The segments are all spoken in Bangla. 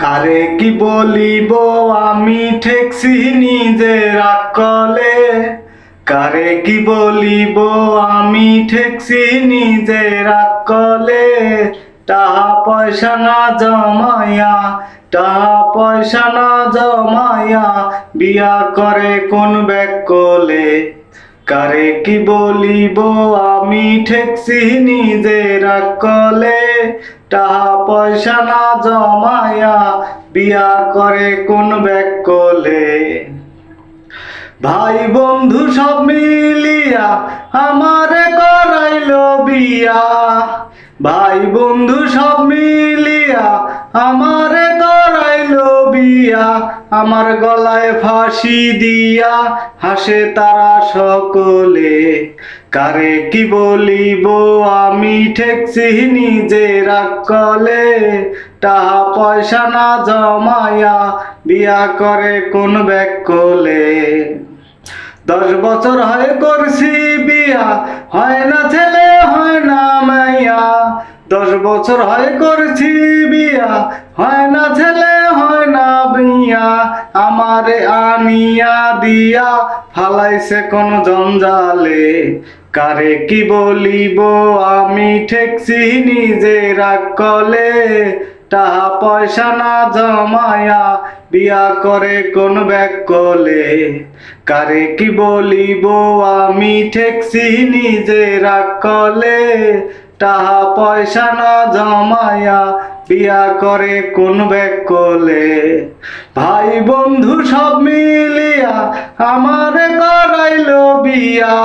কারে কি বলিব? আমি ঠেকছি নিজের আকলে কারে কি বলিব? আমি ঠেকছি নিজের আকলে টাহা পয়সা না জমায়া টাহা পয়সা না জমায়া বিয়া করে কোন ব্যাকলে কারে কি বলিব? আমি ঠেকছি নিজের কলে টাকা পয়সা না জমাইয়া বিয়া করে কোন ব্যাকলে? ভাই বন্ধু সব মিলিয়া আমারে করাইলো বিয়া। ভাই বন্ধু সব মিলিয়া আমারে বিয়া আমার গলায় ফাঁসি দিয়া হাসে তারা সকলে। কারে কি বলিব, আমি ঠেকছি নিজের কলে টাকা পয়সা না জমায়া বিয়া করে কোন ব্যাকলে দশ বছর হয় করছি বিয়া, হয় না ছেলে, হয় না মাইয়া। দশ বছর হয় করছি বিয়া। হয় না ছেলে, হয় না বিয়া। আমারে আনিয়া দিয়া ফালাইছে কোন জঞ্জালে। কারে কি বলিব, আমি ঠেকছি নিজের কলে। টাকা পয়সা না জমায়া বিয়া করে কোন ব্যাগ কলে। কারে কি বলিব, আমি ঠেকছি নিজের কলে। টাকা পয়সা না জমায়া বিয়া করে কোন ব্যাকলে ভাই বন্ধু সব মিলিয়া আমারে করাইলো বিয়া।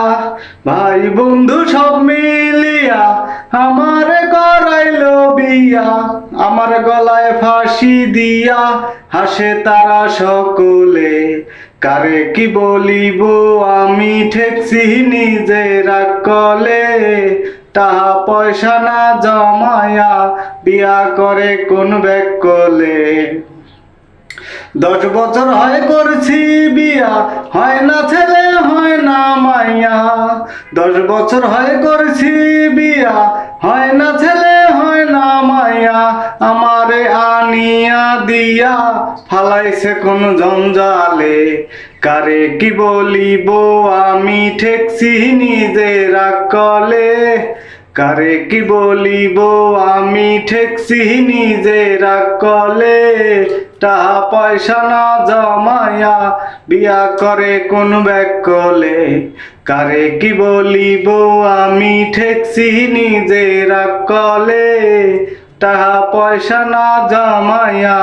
ভাই বন্ধু সব মিলিয়া আমারে করাইলো বিয়া। আমার গলায় ফাঁসি দিয়া হাসে তারা সকলে। কারে কি বলিব, আমি ঠেকছি নিজের কলে টাকা পয়সা না জমায়া বিয়া করে কোন ব্যাকলে দশ বছর হয় করছি বিয়া, হয় না ছেলে, হয় না মাইয়া। দশ বছর হয় করছি বিয়া, হয় না ছেলে, হয় না মাইয়া। আমারে আনিয়া দিয়া ফালাইছে কোন জঞ্জালে। কারে কি বলিব, আমি ঠেকছি নিজের কলে কারে কি বলিব, আমি ঠেকছি নিজের কলে টাকা পয়সা না জমায়া বিয়া করে কোন ব্যাকলে? কারে কি বলিব? আমি ঠেকছি নিজের কলে টাকা পয়সা না জমায়া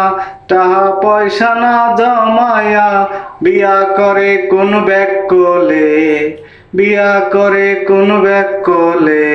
টাকা পয়সা না জমায়া বিয়া করে কোন ব্যাকলে? বিয়া করে কোন ব্যাকলে?